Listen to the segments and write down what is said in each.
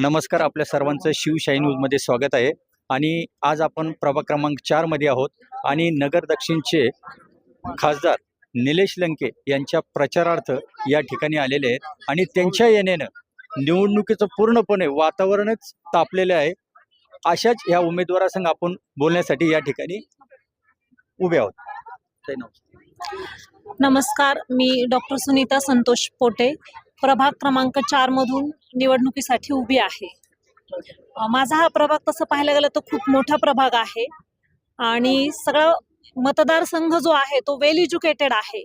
नमस्कार. आपल्या सर्वांचं शिवशाही न्यूजमध्ये स्वागत आहे. आणि आज आपण प्रभाग क्रमांक चारमध्ये आहोत. आणि नगर दक्षिणचे खासदार निलेश लंके यांच्या प्रचारार्थ या ठिकाणी आलेले आहेत. आणि त्यांच्या येण्यानं निवडणुकीचं पूर्णपणे वातावरणच तापलेलं आहे. अशाच ह्या उमेदवारासंग आपण बोलण्यासाठी या ठिकाणी उभे आहोत. नमस्कार. नमस्कार. मी डॉक्टर सुनीता संतोष पोटे. प्रभाग क्रमांक चारमधून निवडणुकीसाठी उभी आहे. माझा हा प्रभाग तसं पाहायला गेलं तर खूप मोठा प्रभाग आहे. आणि सगळं मतदारसंघ जो आहे तो वेल एज्युकेटेड आहे.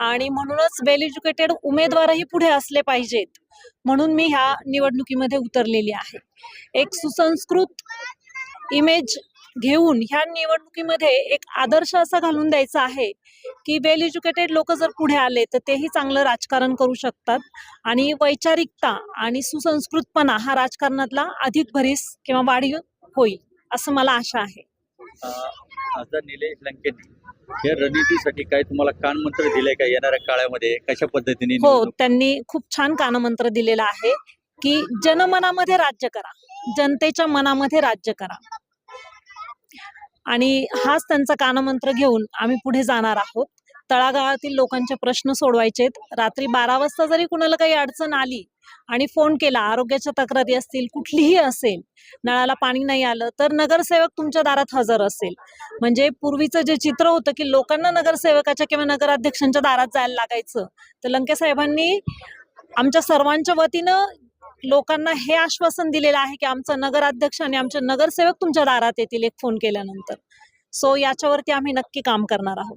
आणि म्हणूनच वेल एज्युकेटेड उमेदवारही पुढे असले पाहिजेत. म्हणून मी ह्या निवडणुकीमध्ये उतरलेली आहे. एक सुसंस्कृत इमेज घेऊन ह्या निवडणुकीमध्ये एक आदर्श असा घालून द्यायचा आहे की वेल एज्युकेटेड लोक जर पुढे आले तर तेही चांगलं राजकारण करू शकतात. आणि वैचारिकता आणि सुसंस्कृतपणा हा राजकारणातला अधिक भरीस किंवा वाढीव होईल असं मला आशा आहे. अं, खासदार निलेश लंकेंनी या रणनीतीसाठी काय तुम्हाला कानमंत्र दिलंय का? येणाऱ्या काळामध्ये कशा पद्धतीने हो त्यांनी खूप छान कानमंत्र दिलेला आहे की जनमनामध्ये राज्य करा जनतेच्या मनामध्ये राज्य करा. आणि हाच त्यांचा कानमंत्र घेऊन आम्ही पुढे जाणार आहोत. तळागाळातील लोकांचे प्रश्न सोडवायचेत. रात्री बारा वाजता जरी कुणाला काही अडचण आली आणि फोन केला आरोग्याच्या तक्रारी असतील कुठलीही असेल नळाला पाणी नाही आलं तर नगरसेवक तुमच्या दारात हजर असेल. म्हणजे पूर्वीचं जे चित्र होतं की लोकांना नगरसेवकाच्या किंवा नगराध्यक्षांच्या दारात जायला लागायचं तर लंके साहेबांनी आमच्या सर्वांच्या वतीनं लोकांना हे आश्वासन दिलेलं आहे की आमचा नगराध्यक्ष आणि आमचे नगरसेवक तुमच्या दारात येतील एक फोन केल्यानंतर. सो याच्यावरती आम्ही नक्की काम करणार आहोत.